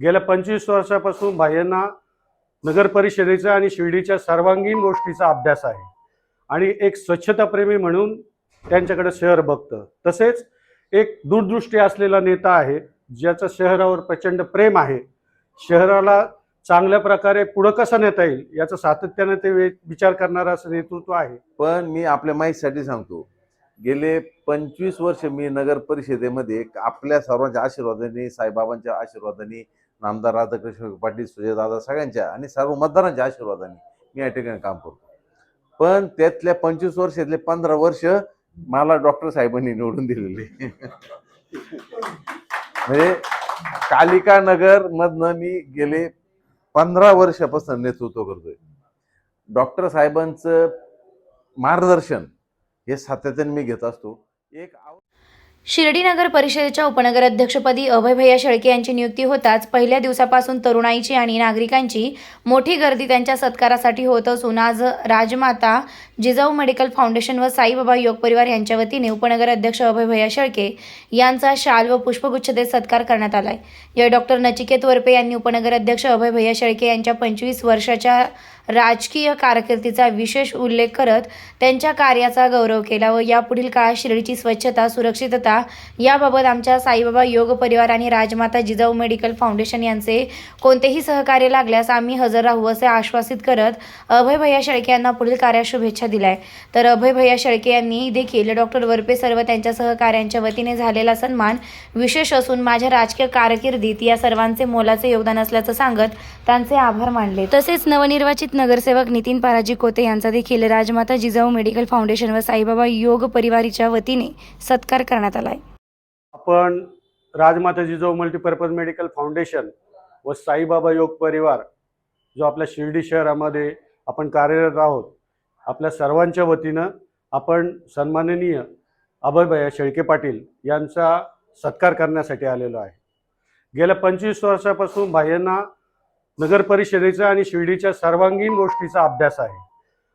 गेल्या पंचवीस वर्षापासून भाय्यांना नगर परिषदेचा आणि शिर्डीच्या सर्वांगीण गोष्टीचा अभ्यास आहे. आणि एक स्वच्छताप्रेमी म्हणून त्यांच्याकडे शहर बघतं. तसेच एक दूरदृष्टी असलेला नेता आहे ज्याचं शहरावर प्रचंड प्रेम आहे. शहराला चांगल्या प्रकारे पुढं कसं नेता येईल याचं सातत्याने ते वे- विचार करणारा असं नेतृत्व आहे. पण मी आपल्या माहितीसाठी सांगतो गेले पंचवीस वर्ष मी नगर परिषदेमध्ये आपल्या सर्वांच्या आशीर्वादाने साईबाबांच्या आशीर्वादाने नामदार राधाकृष्ण पाटील सुजयदादा सगळ्यांच्या आणि सर्व मतदारांच्या आशीर्वादाने मी या ठिकाणी काम करतो. पण त्यातल्या पंचवीस वर्षातले पंधरा वर्ष मला डॉक्टर साहेबांनी निवडून दिलेले. म्हणजे कालिका नगर मधनं मी गेले पंधरा वर्षापासून नेतृत्व करतोय. डॉक्टर साहेबांचं मार्गदर्शन हे सातत्याने मी घेत असतो. एक शिर्डी नगर परिषदेच्या उपनगर अध्यक्षपदी अभय भैया शेळके यांची नियुक्ती होताच पहिल्या दिवसापासून तरुणाईची आणि नागरिकांची मोठी गर्दी त्यांच्या सत्कारासाठी होत असून आज राजमाता जिजाऊ मेडिकल फाउंडेशन व साईबाबा योग परिवार यांच्या वतीने उपनगर अध्यक्ष अभय भैया शेळके यांचा शाल व पुष्पगुच्छ देत सत्कार करण्यात आलाय. या डॉक्टर नचिकेत वरपे यांनी उपनगर अध्यक्ष अभय भैया शेळके यांच्या पंचवीस वर्षाच्या राजकीय कारकिर्दीचा विशेष उल्लेख करत त्यांच्या कार्याचा गौरव केला व यापुढील काळात शिर्डीची स्वच्छता सुरक्षितता याबाबत आमच्या साईबाबा योग परिवार आणि राजमाता जिजाऊ मेडिकल फाउंडेशन यांचे कोणतेही सहकार्य लागल्यास आम्ही हजर राहू असे आश्वासित करत अभय भैया शेळके यांना पुढील कार्यात शुभेच्छा दिलाय. तर अभय भैया शेळके यांनी देखील डॉक्टर वरपे सर्व त्यांच्या सहकाऱ्यांच्या वतीने झालेला सन्मान विशेष असून माझ्या राजकीय कारकिर्दीत या सर्वांचे मोलाचे योगदान असल्याचं सांगत त्यांचे आभार मानले. तसेच नवनिर्वाचित नगरसेवक नितीन पाराजी कोते यांचा देखील राजमाता जिजाऊ मेडिकल फाउंडेशन व साईबाबा योग परिवारीच्या वतीने सत्कार करण्यात आलाय. आपण Rajmata Jijau multipurpose medical foundation व साईबाबा योग परिवार जो आपल्या शिर्डी शहरामध्ये आपण कार्यरत आहोत आपल्या सर्वांच्या वतीनं आपण सन्माननीय अभयभैया शेळके पाटील यांचा सत्कार करण्यासाठी आलेलो आहे. गेल्या पंचवीस वर्षापासून भाय्यांना नगर परिषदेचा आणि शिर्डीच्या सर्वांगीण गोष्टीचा अभ्यास आहे.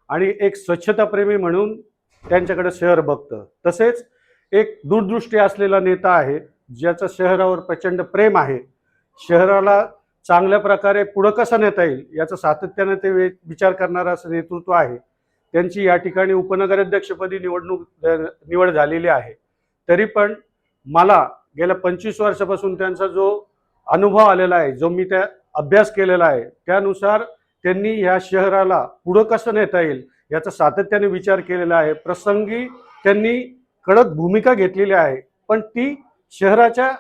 आणि एक स्वच्छताप्रेमी म्हणून त्यांच्याकडे शहर बघतं. तसेच एक दूरदृष्टी असलेला नेता आहे ज्याचं शहरावर प्रचंड प्रेम आहे. शहराला चांगल्या प्रकारे पुढं कसं नेता येईल याचं सातत्याने ते वे विचार करणारं असं नेतृत्व आहे. त्यांची या ठिकाणी उपनगराध्यक्षपदी निवडणूक निवड झालेली आहे. तरी पण मला गेल्या पंचवीस वर्षापासून त्यांचा जो अनुभव आलेला आहे जो मी त्या अभ्यास केलेला आहे. त्यानुसार त्यांनी ह्या शहराला पुढं कसं नेता येईल याचा सातत्याने विचार केलेला आहे. प्रसंगी त्यांनी कडक भूमिका घेतलेली आहे पण ती शहराच्या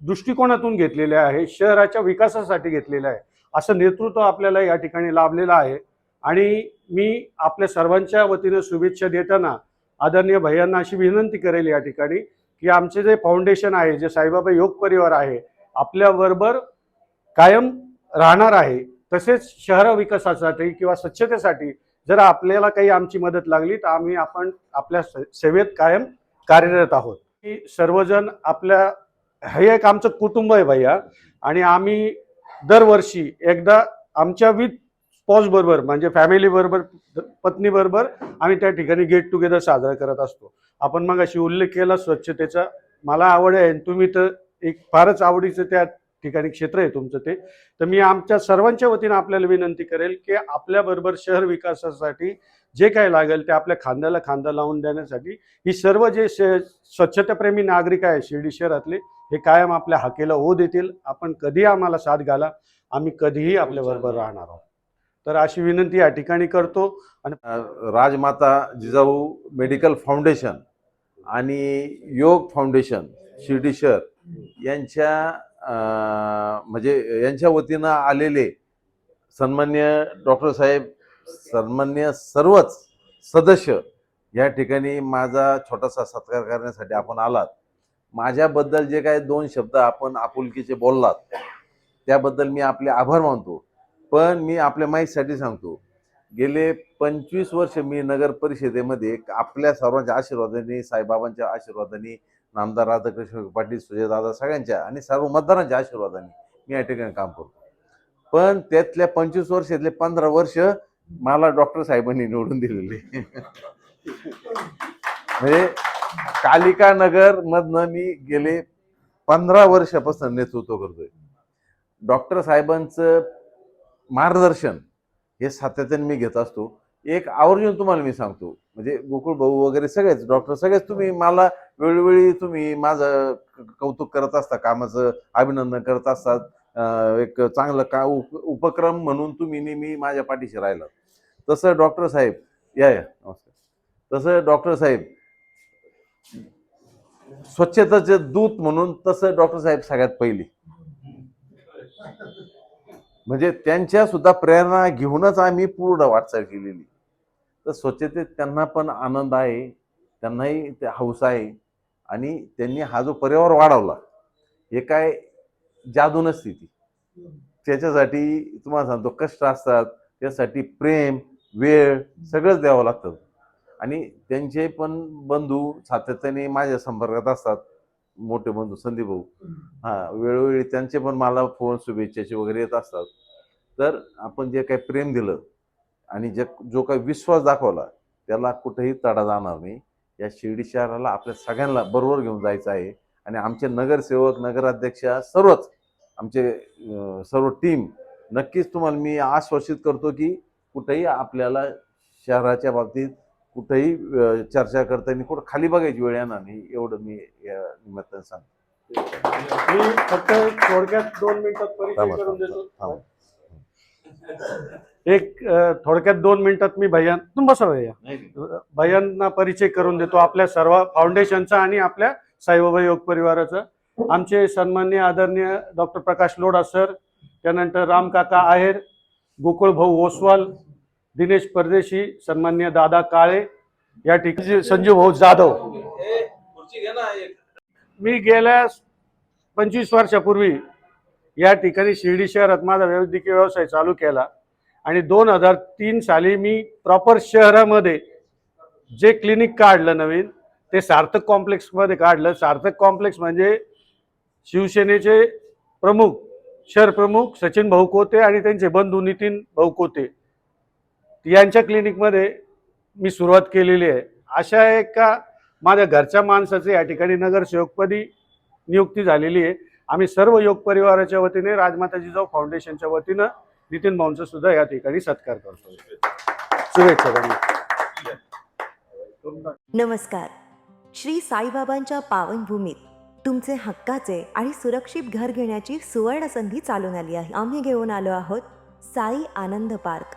दृष्टिकोनातून घेतलेली आहे शहराच्या विकासासाठी घेतलेलं आहे. असं नेतृत्व आपल्याला या ठिकाणी लाभलेलं आहे. आणि मी आपल्या सर्वांच्या वतीनं शुभेच्छा देताना आदरणीय भैयांना अशी विनंती करेल या ठिकाणी की आमचे जे फाउंडेशन आहे जे साईबाबा योग परिवार आहे आपल्याबरोबर कायम राहणार आहे तसेच शहर विकासासाठी किंवा स्वच्छतेसाठी जर आपल्याला काही आमची मदत लागली तर आम्ही आपण आपल्या सेवेत कायम कार्यरत आहोत. की सर्वजण आपल्या हे एक आमचं कुटुंब आहे भैया. आणि आम्ही दरवर्षी एकदा आमच्या विथ स्पॉज बरोबर म्हणजे फॅमिली बरोबर पत्नी बरोबर आम्ही त्या ठिकाणी गेट टुगेदर साजरा करत असतो. आपण मग अशी उल्लेख केला स्वच्छतेचा. मला आवड आहे आणि तुम्ही तर एक फारच आवडीचं त्या ठिकाणी क्षेत्र आहे तुमचं ते. तर मी आमच्या सर्वांच्या वतीनं आपल्याला विनंती करेल की आपल्याबरोबर शहर विकासासाठी जे काय लागेल ते आपल्या खांद्याला खांदा लावून देण्यासाठी ही सर्व जे स्वच्छताप्रेमी नागरिक आहे शिर्डी शहरातले हे कायम आपल्या हाकेला ओ देतील. आपण कधी आम्हाला साथ घाला आम्ही कधीही आपल्याबरोबर राहणार आहोत. तर अशी विनंती या ठिकाणी करतो आणि राजमाता जिजाऊ मेडिकल फाउंडेशन आणि योग फाउंडेशन शिर्डी शहर यांच्या म्हणजे यांच्या वतीनं आलेले सन्मान्य डॉक्टर साहेब सन्मान्य सर्वच सदस्य या ठिकाणी माझा छोटासा सत्कार करण्यासाठी आपण आलात. माझ्याबद्दल जे काही दोन शब्द आपण आपुलकीचे बोललात त्याबद्दल मी आपले आभार मानतो. पण मी आपल्या माहितीसाठी सांगतो गेले पंचवीस वर्ष मी नगर परिषदेमध्ये आपल्या सर्वांच्या आशीर्वादाने साईबाबांच्या आशीर्वादाने नामदार राधाकृष्ण पाटील सुजयदादा सगळ्यांच्या आणि सर्व मतदारांच्या आशीर्वादाने मी या ठिकाणी काम करतो. पण त्यातल्या पंचवीस वर्षातले पंधरा वर्ष मला डॉक्टर साहेबांनी निवडून दिलेले. म्हणजे कालिका नगर मधनं मी गेले पंधरा वर्षापासून नेतृत्व करतोय. डॉक्टर साहेबांचं मार्गदर्शन हे सातत्याने मी घेत असतो. एक आवर्जून तुम्हाला मी सांगतो. म्हणजे गोकुळ भाऊ वगैरे सगळेच डॉक्टर सगळेच तुम्ही मला वेळोवेळी तुम्ही माझं क- कौतुक करत असता कामाचं अभिनंदन करत असतात. एक चांगलं का उप उपक्रम म्हणून तुम्ही नेहमी माझ्या पाठीशी राहिला तसं डॉक्टर साहेब या या नमस्कार. तसं डॉक्टर साहेब स्वच्छताचे दूत म्हणून तसं डॉक्टर साहेब सगळ्यात पहिली. म्हणजे त्यांच्या सुद्धा प्रेरणा घेऊनच आम्ही पूर्ण वाटचाल केलेली. तर स्वच्छतेत त्यांना पण आनंद आहे त्यांनाही ते हौस आहे आणि त्यांनी हा जो परिवार वाढवला हे काय जादू नसती ती त्याच्यासाठी तुम्हाला सांगतो कष्ट असतात त्यासाठी प्रेम वेळ सगळंच द्यावं लागतं. आणि त्यांचे पण बंधू सातत्याने माझ्या संपर्कात असतात. मोठे बंधू संदीप भाऊ. हा वेळोवेळी त्यांचे पण मला फोन शुभेच्छाचे वगैरे येत असतात. तर आपण जे काही प्रेम दिलं आणि जे जो काही विश्वास दाखवला त्याला कुठेही तडा जाणार नाही. या शिर्डी शहराला आपल्या सगळ्यांना बरोबर घेऊन जायचं आहे. आणि आमचे नगरसेवक नगराध्यक्ष सर्वच आमचे सर्व टीम नक्कीच तुम्हाला मी आश्वासित करतो की कुठेही आपल्याला शहराच्या बाबतीत कुठेही चर्चा करताना कुठं खाली बघायची वेळ येणार नाही एवढं मी या निमित्तानं सांगतो. मी फक्त थोडक्यात दोन मिनिटात परिचय करून देतो. एक थोडक्यात दोन मिनिटात मी भैया तुम्ही बसा भैया. भैयांना परिचय करून देतो आपल्या सर्व फाउंडेशनचा आणि आपल्या साईबाबा योग परिवाराचा. आमचे सन्मान्य आदरणीय डॉक्टर प्रकाश लोढा सर त्यानंतर राम काका आहेर गोकुळ भाऊ ओसवाल दिनेश परदेशी सन्मान्य दादा काळे या ठिकाणी संजीव भाऊ जाधव. मी गेल्या पंचवीस वर्षापूर्वी या ठिकाणी शिर्डी शहरात माझा वैद्यकीय व्यवसाय चालू केला आणि दोन हजार तीन साली मी प्रॉपर शहरामध्ये जे क्लिनिक काढलं नवीन ते सार्थक कॉम्प्लेक्समध्ये काढलं. सार्थक कॉम्प्लेक्स म्हणजे शिवसेनेचे प्रमुख शहर प्रमुख सचिन भाऊ कोते आणि त्यांचे बंधू नितीन भाऊ कोते. यांच्या क्लिनिकमध्ये मी सुरुवात केलेली आहे. अशा एका माझ्या घरच्या माणसाचे या ठिकाणी नगरसेवकपदी नियुक्ती झालेली आहे. आम्ही सर्व योग परिवाराच्या वतीने राजमाता जिजाऊ फाउंडेशनच्या वतीनं नितीन भाऊंचा सुद्धा या ठिकाणी सत्कार करतो शुभेच्छा नमस्कार. श्री साईबाबांच्या पावनभूमीत तुमचे हक्काचे आणि सुरक्षित घर घेण्याची सुवर्ण संधी चालून आली आहे. आम्ही घेऊन आलो आहोत साई आनंद पार्क.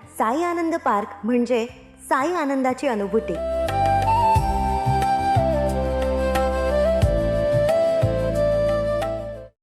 साई आनंद पार्क म्हणजे साई आनंदाची अनुभूती.